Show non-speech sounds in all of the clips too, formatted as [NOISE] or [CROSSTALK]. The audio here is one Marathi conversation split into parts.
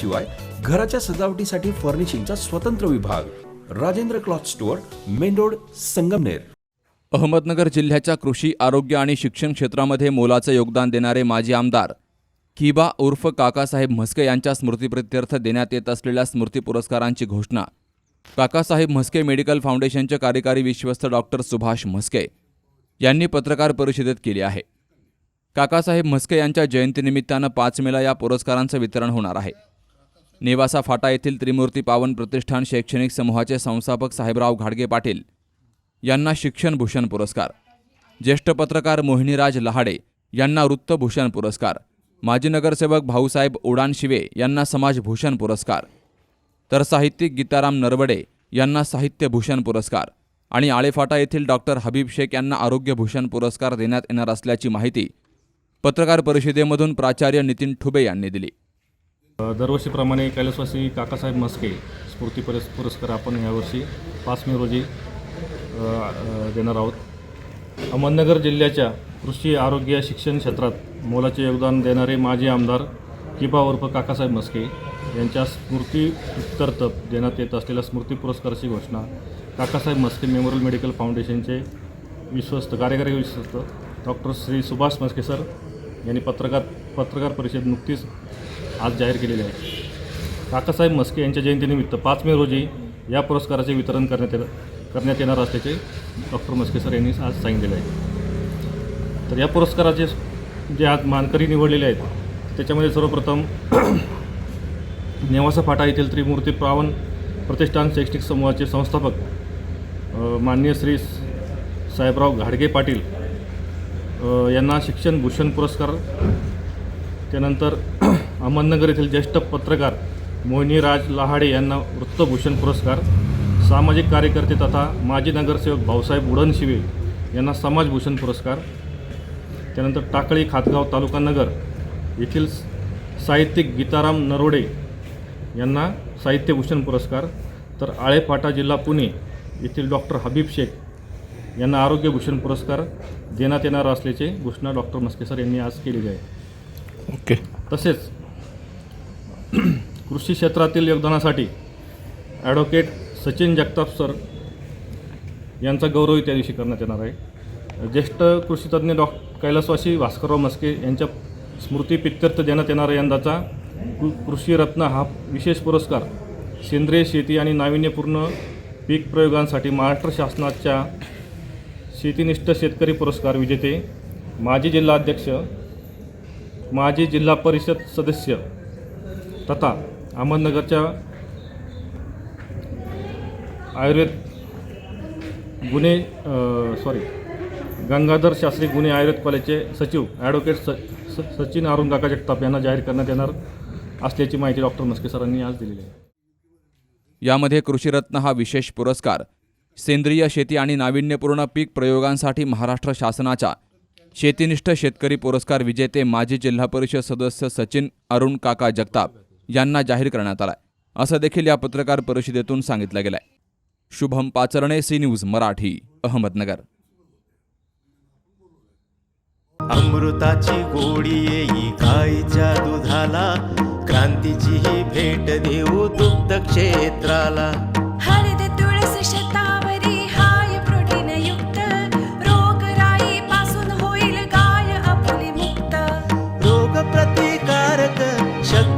शिवाय घराच्या सजावटीसाठी फर्निशिंगचा स्वतंत्र विभाग. Rajendra cloth store main road Sangamner. Ahmednagar जिल्ह्याच्या कृषी आरोग्य आणि शिक्षण क्षेत्रामध्ये मोलाचं योगदान देणारे माजी आमदार किबा उर्फ काकासाहेब म्हस्के यांच्या स्मृतीप्रित्यर्थ देण्यात येत असलेल्या स्मृती पुरस्कारांची घोषणा. काकासाहेब म्हस्के मेडिकल फाउंडेशनचे कार्यकारी विश्वस्त डॉक्टर सुभाष म्हस्के यांनी पत्रकार परिषदेत केली आहे. काकासाहेब म्हस्के यांच्या जयंतीनिमित्तानं पाच मेला या पुरस्कारांचं वितरण होणार आहे. नेवासा फाटा येथील त्रिमूर्ती पावन प्रतिष्ठान शैक्षणिक समूहाचे संस्थापक साहेबराव घाडगे पाटील यांना शिक्षणभूषण पुरस्कार. ज्येष्ठ पत्रकार मोहिनीराज लहाडे यांना वृत्तभूषण पुरस्कार. माजी नगरसेवक भाऊसाहेब उडानशिवे यांना समाजभूषण पुरस्कार. तर साहित्यिक गीताराम नरवडे यांना साहित्यभूषण पुरस्कार आणि आळेफाटा येथील डॉक्टर हबीब शेख यांना आरोग्यभूषण पुरस्कार देण्यात येणार असल्याची माहिती पत्रकार परिषदेमधून प्राचार्य नितीन ठुबे यांनी दिली. दरवर्षीप्रमाणे कैलासवासी काकासाहेब मस्के स्फूर्ती पुरस् पुरस्कार आपण यावर्षी पाच मे रोजी देणार आहोत. अहमदनगर जिल्ह्याच्या कृषी आरोग्य शिक्षण क्षेत्रात मोलाचे योगदान देणारे माजी आमदार किबा उर्फ काकासाहेब मस्के यांच्या स्मृतीप्रित्यर्थ देण्यात येत असलेल्या स्मृती पुरस्काराची घोषणा काकासाहेब मस्के मेमोरियल मेडिकल फाउंडेशनचे विश्वस्त कार्यकारी विश्वस्त डॉक्टर श्री सुभाष मस्के सर यांनी पत्रकार पत्रकार परिषद नुकतीच आज जाहीर केलेली आहे. काकासाहेब मस्के यांच्या जयंतीनिमित्त पाच मे रोजी या पुरस्काराचे वितरण करण्यात येत करण्यात येणार असल्याचे डॉक्टर मस्के सर यांनी आज सांगितलेले आहे. तर या पुरस्काराचे जे आज मानकरी निवडलेले आहेत त्याच्यामध्ये सर्वप्रथम [CLEARS THROAT] नेवासा फाटा येथील त्रिमूर्ती प्रावन प्रतिष्ठान शैक्षणिक समूहाचे संस्थापक माननीय श्री साहेबराव घाडगे पाटील यांना शिक्षण भूषण पुरस्कार त्यानंतर अहमदनगर येथील ज्येष्ठ पत्रकार मोहिनी राज लहाडे यांना वृत्तभूषण पुरस्कार सामाजिक कार्यकर्ते तथा माजी नगरसेवक भाऊसाहेब उडनशिवे यांना समाजभूषण पुरस्कार. त्यानंतर टाकळी खातगाव तालुका नगर येथील साहित्यिक गीताराम नरोडे यांना साहित्यभूषण पुरस्कार. तर आळेफाटा जिल्हा पुणे येथील डॉक्टर हबीब शेख यांना आरोग्यभूषण पुरस्कार. देण्यात येणार असल्याचे घोषणा डॉक्टर मस्केसर यांनी आज केलेली आहे. ओके. तसेच कृषी क्षेत्रातील योगदानासाठी ॲडव्होकेट सचिन जगताप सर यांचा गौरवही त्या दिवशी करण्यात येणार आहे. ज्येष्ठ कृषीतज्ञ डॉ. कैलासवासी भास्करराव मस्के यांच्या स्मृतीपित्यर्थ देण्यात येणारा यंदाचा कृ कृषीरत्न हा विशेष पुरस्कार. सेंद्रिय शेती आणि नाविन्यपूर्ण पीक प्रयोगांसाठी महाराष्ट्र शासनाच्या शेतीनिष्ठ शेतकरी पुरस्कार विजेते माजी जिल्हाध्यक्ष माजी जिल्हा परिषद सदस्य तथा अहमदनगरच्या आयुर्वेद गुन्हे सॉरी गंगाधर शास्त्री गुन्हे आयुर्वेद कॉलेजचे सचिव ॲडव्होकेट स स सचिन अरुण काका जगताप यांना जाहीर करण्यात येणार असल्याची माहिती डॉक्टर मस्के सरांनी आज दिलेली आहे. यामध्ये कृषीरत्न हा विशेष पुरस्कार सेंद्रिय शेती आणि नाविन्यपूर्ण पीक प्रयोगांसाठी महाराष्ट्र शासनाच्या शेतीनिष्ठ शेतकरी पुरस्कार विजेते माजी जिल्हा परिषद सदस्य सचिन अरुण काका जगताप. यांना जाहीर करण्यात आलाय. असं देखील या पत्रकार परिषदेतून सांगितलं गेलंय. Shubham Pacharne C news Marathi Ahmednagar. अमृताची गोडी येई गाईच्या दुधाला क्रांतीची ही भेट देऊ दुग्ध क्षेत्राला. हळद तुळस शतावरी हाय प्रोटीन युक्त रोगराई पासून होईल गाय आपुली मुक्त. रोग प्रतिकारक शक्ती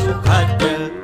Sokakta